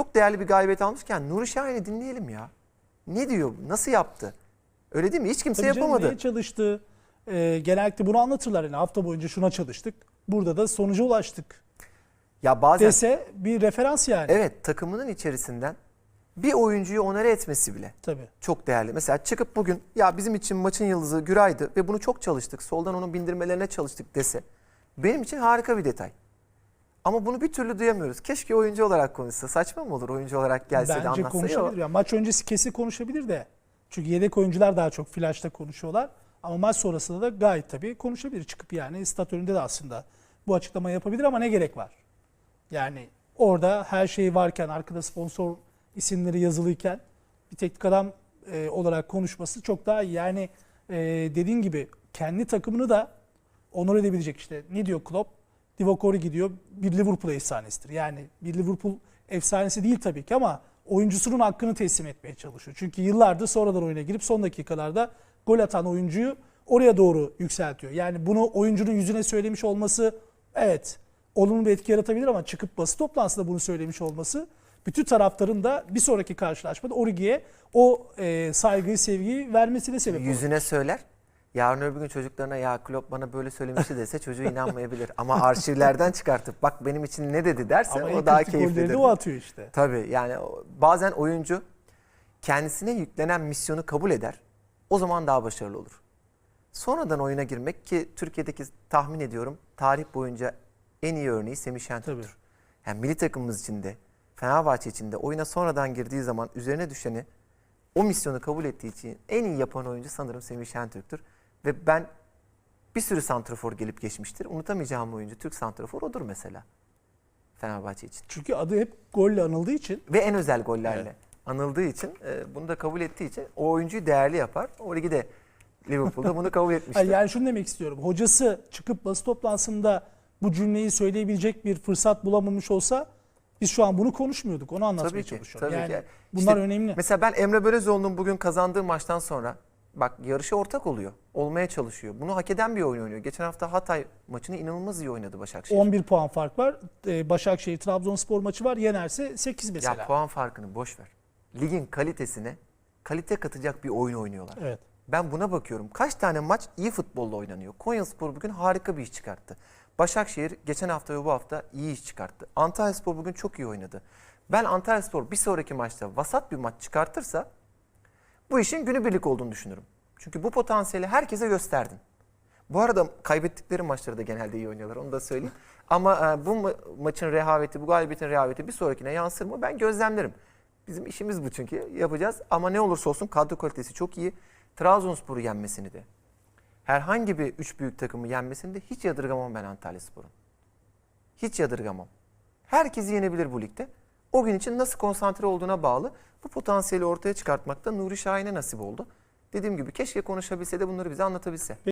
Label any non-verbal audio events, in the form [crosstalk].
çok değerli bir galibiyet almışken Nuri Şahin'i dinleyelim ya. Ne diyor? Nasıl yaptı? Öyle değil mi? Hiç kimse Tabii canım, yapamadı. neye çalıştı? Ee, genellikle bunu anlatırlar. Yani hafta boyunca şuna çalıştık. Burada da sonuca ulaştık. Ya bazen Dese bir referans yani. evet takımının içerisinden bir oyuncuyu onere etmesi bile Tabii. çok değerli. Mesela çıkıp bugün ya bizim için maçın yıldızı Güray'dı ve bunu çok çalıştık. Soldan onun bindirmelerine çalıştık dese. Benim için harika bir detay. Ama bunu bir türlü duyamıyoruz. Keşke oyuncu olarak konuşsa. Saçma mı olur oyuncu olarak gelse de Bence anlatsa ya. konuşabilir. Yani maç öncesi kesin konuşabilir de. Çünkü yedek oyuncular daha çok flaşta konuşuyorlar. Ama maç sonrasında da gayet tabii konuşabilir. Çıkıp yani stat önünde de aslında bu açıklamayı yapabilir ama ne gerek var? Yani orada her şey varken, arkada sponsor isimleri yazılıyken bir teknik adam e, olarak konuşması çok daha iyi. Yani e, dediğin gibi kendi takımını da onur edebilecek işte. Ne diyor Klopp? Divock Origi gidiyor bir Liverpool efsanesidir. Yani bir Liverpool efsanesi değil tabii ki ama oyuncusunun hakkını teslim etmeye çalışıyor. Çünkü yıllardır sonradan oyuna girip son dakikalarda gol atan oyuncuyu oraya doğru yükseltiyor. Yani bunu oyuncunun yüzüne söylemiş olması evet olumlu bir etki yaratabilir ama çıkıp basın toplantısında bunu söylemiş olması bütün taraftarın da bir sonraki karşılaşmada Origi'ye o e, saygıyı, sevgiyi vermesine sebep olur. Yüzüne söyler. Yarın öbür gün çocuklarına ya Klopp bana böyle söylemişti dese çocuğu inanmayabilir. Ama arşivlerden çıkartıp bak benim için ne dedi derse Ama en o daha kritik golleri keyiflidir. de o atıyor işte. Tabii yani o- bazen oyuncu kendisine yüklenen misyonu kabul eder. O zaman daha başarılı olur. Sonradan oyuna girmek ki Türkiye'deki tahmin ediyorum tarih boyunca en iyi örneği Semih Şentürk'tür. Tabii. Yani milli takımımız içinde, Fenerbahçe içinde oyuna sonradan girdiği zaman üzerine düşeni o misyonu kabul ettiği için en iyi yapan oyuncu sanırım Semih Şentürk'tür. Ve ben bir sürü santrafor gelip geçmiştir. Unutamayacağım oyuncu Türk santrafor odur mesela. Fenerbahçe için. Çünkü adı hep golle anıldığı için Ve en özel gollerle Evet. anıldığı için, e, bunu da kabul ettiği için o oyuncuyu değerli yapar. O ligi de Liverpool'da bunu kabul [laughs] etmiştir. Yani şunu demek istiyorum. Hocası çıkıp basın toplantısında bu cümleyi söyleyebilecek bir fırsat bulamamış olsa biz şu an bunu konuşmuyorduk. Onu anlatmaya Tabii ki. çalışıyorum. Tabii yani ki. bunlar İşte önemli. Mesela ben Emre Belözoğlu'nun bugün kazandığı maçtan sonra bak yarışa ortak oluyor. Olmaya çalışıyor. Bunu hak eden bir oyun oynuyor. Geçen hafta Hatay maçını inanılmaz iyi oynadı Başakşehir. 11 puan fark var. Ee, Başakşehir Trabzonspor maçı var. Yenerse 8 mesela. Ya puan farkını boş ver. Ligin kalitesine kalite katacak bir oyun oynuyorlar. Evet. Ben buna bakıyorum. Kaç tane maç iyi futbolla oynanıyor? Konyaspor bugün harika bir iş çıkarttı. Başakşehir geçen hafta ve bu hafta iyi iş çıkarttı. Antalyaspor bugün çok iyi oynadı. Ben Antalyaspor bir sonraki maçta vasat bir maç çıkartırsa bu işin günübirlik olduğunu düşünürüm. Çünkü bu potansiyeli herkese gösterdin. Bu arada kaybettikleri maçları da genelde iyi oynuyorlar onu da söyleyeyim. [laughs] Ama e, bu ma- maçın rehaveti, bu galibiyetin rehaveti bir sonrakine yansır mı? Ben gözlemlerim. Bizim işimiz bu çünkü yapacağız. Ama ne olursa olsun kadro kalitesi çok iyi. Trabzonspor'u yenmesini de, herhangi bir üç büyük takımı yenmesini de hiç yadırgamam ben Antalyaspor'un. Hiç yadırgamam. Herkesi yenebilir bu ligde. O gün için nasıl konsantre olduğuna bağlı. Bu potansiyeli ortaya çıkartmak da Nuri Şahin'e nasip oldu. Dediğim gibi keşke konuşabilse de bunları bize anlatabilse.